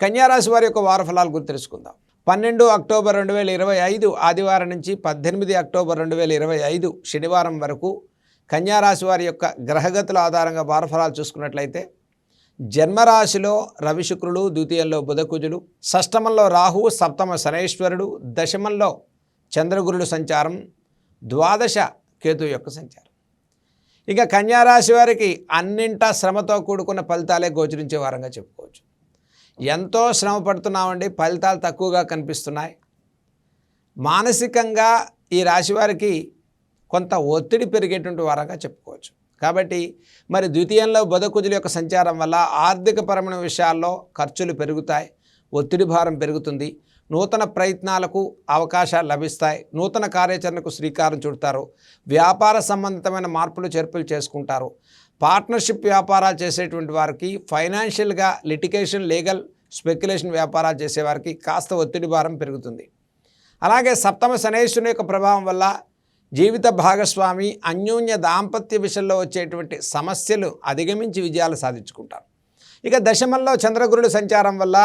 కన్యారాశి వారి యొక్క వారఫలాలు గురించి తెలుసుకుందాం. పన్నెండు అక్టోబర్ రెండు వేల ఇరవై ఐదు ఆదివారం నుంచి పద్దెనిమిది అక్టోబర్ రెండు వేల ఇరవై ఐదు శనివారం వరకు కన్యారాశి వారి యొక్క గ్రహగతుల ఆధారంగా వారఫలాలు చూసుకున్నట్లయితే జన్మరాశిలో రవి శుక్రుడు ద్వితీయంలో బుధకుజుడు షష్టమంలో రాహు సప్తమ శనేశ్వరుడు దశమంలో చంద్రగురుడు సంచారం ద్వాదశ కేతు యొక్క సంచారం. ఇక కన్యారాశి వారికి అన్నింటా శ్రమతో కూడుకున్న ఫలితాలే గోచరించే వారంగా చెప్పుకోవచ్చు. ఎంతో శ్రమ పడుతున్నామండి. ఫలితాలు తక్కువగా కనిపిస్తున్నాయి. మానసికంగా ఈ రాశి వారికి కొంత ఒత్తిడి పెరిగేటువంటి వారంగా చెప్పుకోవచ్చు. కాబట్టి మరి ద్వితీయంలో బుధకుజుల యొక్క సంచారం వల్ల ఆర్థికపరమైన విషయాల్లో ఖర్చులు పెరుగుతాయి. ఒత్తిడి భారం పెరుగుతుంది. నూతన ప్రయత్నాలకు అవకాశాలు లభిస్తాయి. నూతన కార్యాచరణకు శ్రీకారం చుడతారు. వ్యాపార సంబంధితమైన మార్పులు చేర్పులు చేసుకుంటారు. పార్ట్నర్షిప్ వ్యాపారాలు చేసేటువంటి వారికి ఫైనాన్షియల్గా లిటికేషన్ లీగల్ స్పెక్యులేషన్ వ్యాపారాలు చేసేవారికి కాస్త ఒత్తిడి భారం పెరుగుతుంది. అలాగే సప్తమ శనేశ్వరుని యొక్క ప్రభావం వల్ల జీవిత భాగస్వామి అన్యోన్య దాంపత్య విషయంలో వచ్చేటువంటి సమస్యలు అధిగమించి విజయాలు సాధించుకుంటారు. ఇక దశమంలో చంద్రగురుడు సంచారం వల్ల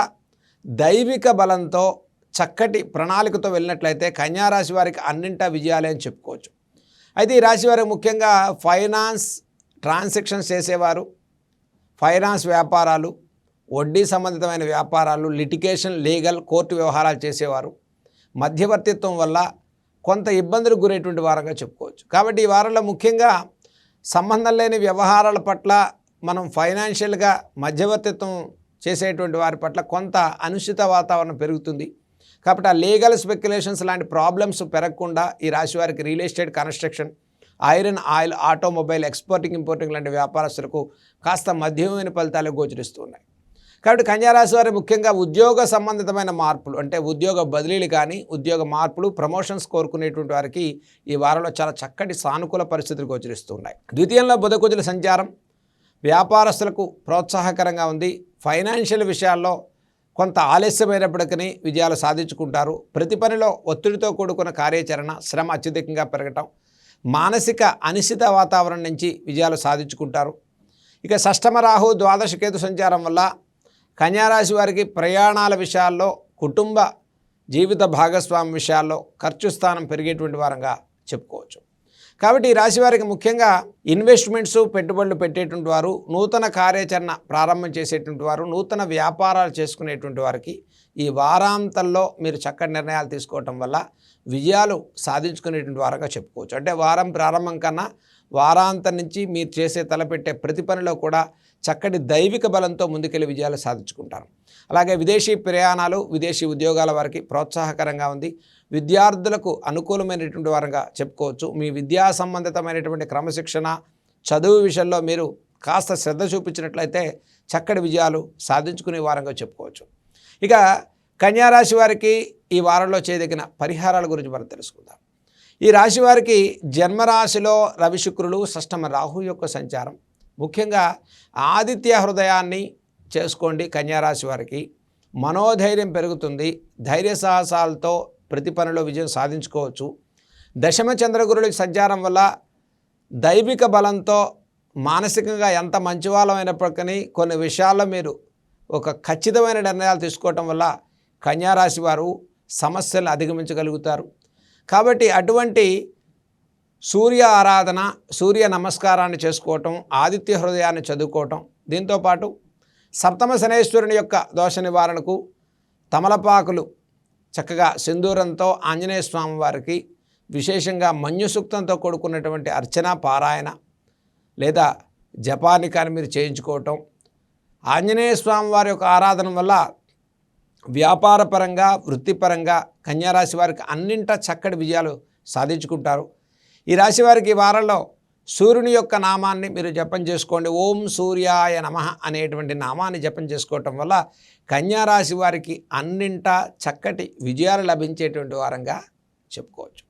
దైవిక బలంతో చక్కటి ప్రణాళికతో వెళ్ళినట్లయితే కన్యారాశి వారికి అన్నింటా విజయాలే అని చెప్పుకోవచ్చు. అయితే ఈ రాశి వారికి ముఖ్యంగా ఫైనాన్స్ ట్రాన్సాక్షన్స్ చేసేవారు ఫైనాన్స్ వ్యాపారాలు వడ్డీ సంబంధితమైన వ్యాపారాలు లిటికేషన్ లీగల్ కోర్టు వ్యవహారాలు చేసేవారు. మధ్యవర్తిత్వం వల్ల కొంత ఇబ్బందులకు గురేటువంటి వారంగా చెప్పుకోవచ్చు. కాబట్టి ఈ వారంలో ముఖ్యంగా సంబంధం లేని వ్యవహారాల పట్ల మనం ఫైనాన్షియల్గా మధ్యవర్తిత్వం చేసేటువంటి వారి పట్ల కొంత అనుచిత వాతావరణం పెరుగుతుంది. కాబట్టి ఆ లీగల్ స్పెక్యులేషన్స్ లాంటి ప్రాబ్లమ్స్ పెరగకుండా ఈ రాశి వారికి real estate construction iron oil automobile exporting importing లాంటి వ్యాపారస్తులకు కాస్త మధ్యమైన ఫలితాలు గోచరిస్తున్నాయి. కాబట్టి కన్యారాశి వారి ముఖ్యంగా ఉద్యోగ సంబంధితమైన మార్పులు అంటే ఉద్యోగ బదిలీలు కానీ ఉద్యోగ మార్పులు ప్రమోషన్స్ కోరుకునేటువంటి వారికి ఈ వారంలో చాలా చక్కటి సానుకూల పరిస్థితులు గోచరిస్తున్నాయి. ద్వితీయంలో బుధకుజుల సంచారం వ్యాపారస్తులకు ప్రోత్సాహకరంగా ఉంది. ఫైనాన్షియల్ విషయాల్లో కొంత ఆలస్యమైనప్పటికీ విజయాలు సాధించుకుంటారు. ప్రతి పనిలో ఒత్తిడితో కూడుకున్న కార్యాచరణ శ్రమ అత్యధికంగా పెరగటం మానసిక అనిశ్చిత వాతావరణం నుంచి విజయాలు సాధించుకుంటారు. ఇక షష్టమ రాహు ద్వాదశ కేతు సంచారం వల్ల కన్యారాశి వారికి ప్రయాణాల విషయాల్లో కుటుంబ జీవిత భాగస్వామి విషయాల్లో ఖర్చు స్థానం పెరిగేటువంటి వారంగా చెప్పుకోవచ్చు. కాబట్టి ఈ రాశి వారికి ముఖ్యంగా ఇన్వెస్ట్మెంట్స్ పెట్టుబడులు పెట్టేటువంటి వారు నూతన కార్యాచరణ ప్రారంభం చేసేటువంటి వారు నూతన వ్యాపారాలు చేసుకునేటువంటి వారికి ఈ వారాంతంలో మీరు చక్కటి నిర్ణయాలు తీసుకోవటం వల్ల విజయాలు సాధించుకునేటువంటి వారుగా చెప్పుకోవచ్చు. అంటే వారం ప్రారంభం కన్నా వారాంతం నుంచి మీరు చేసే తలపెట్టే ప్రతి పనిలో కూడా చక్కటి దైవిక బలంతో ముందుకెళ్ళి విజయాలు సాధించుకుంటారు. అలాగే విదేశీ ప్రయాణాలు విదేశీ ఉద్యోగాల వారికి ప్రోత్సాహకరంగా ఉంది. విద్యార్థులకు అనుకూలమైనటువంటి వారంగా చెప్పుకోవచ్చు. మీ విద్యా సంబంధితమైనటువంటి క్రమశిక్షణ చదువు విషయంలో మీరు కాస్త శ్రద్ధ చూపించినట్లయితే చక్కటి విజయాలు సాధించుకునే వారంగా చెప్పుకోవచ్చు. ఇక కన్యారాశి వారికి ఈ వారంలో చేయదగిన పరిహారాల గురించి మనం తెలుసుకుందాం. ఈ రాశి వారికి జన్మరాశిలో రవి శుక్రులు షష్టమ రాహు యొక్క సంచారం ముఖ్యంగా ఆదిత్య హృదయాన్ని చేసుకోండి కన్యారాశి వారికి. మనోధైర్యం పెరుగుతుంది. ధైర్య సాహసాలతో ప్రతి పనిలో విజయం సాధించుకోవచ్చు. దశమ చంద్రగురుడి సంచారం వల్ల దైవిక బలంతో మానసికంగా ఎంత మంచివాళ్ళమైనప్పటికీ కొన్ని విషయాల్లో మీరు ఒక ఖచ్చితమైన నిర్ణయాలు తీసుకోవటం వల్ల కన్యారాశి వారు సమస్యలను అధిగమించగలుగుతారు. కాబట్టి అటువంటి సూర్య ఆరాధన సూర్య నమస్కారాన్ని చేసుకోవటం ఆదిత్య హృదయాన్ని చదువుకోవటం దీంతోపాటు సప్తమ శనేశ్వరుని యొక్క దోష నివారణకు తమలపాకులు చక్కగా సింధూరంతో ఆంజనేయ స్వామి వారికి విశేషంగా మన్యుసూక్తంతో కూడుకున్నటువంటి అర్చన పారాయణ లేదా జపాన్ని కానీ మీరు చేయించుకోవటం. ఆంజనేయ స్వామి వారి యొక్క ఆరాధన వల్ల వ్యాపారపరంగా వృత్తిపరంగా కన్యారాశి వారికి అన్నింట చక్కటి విజయాలు సాధించుకుంటారు. ఈ రాశి వారికి ఈ వారంలో సూర్యుని యొక్క నామాన్ని మీరు జపం చేసుకోండి. ఓం సూర్యాయ నమ అనేటువంటి నామాన్ని జపం చేసుకోవటం వల్ల కన్యారాశి వారికి అన్నింటా చక్కటి విజయాలు లభించేటువంటి వారంగా చెప్పుకోవచ్చు.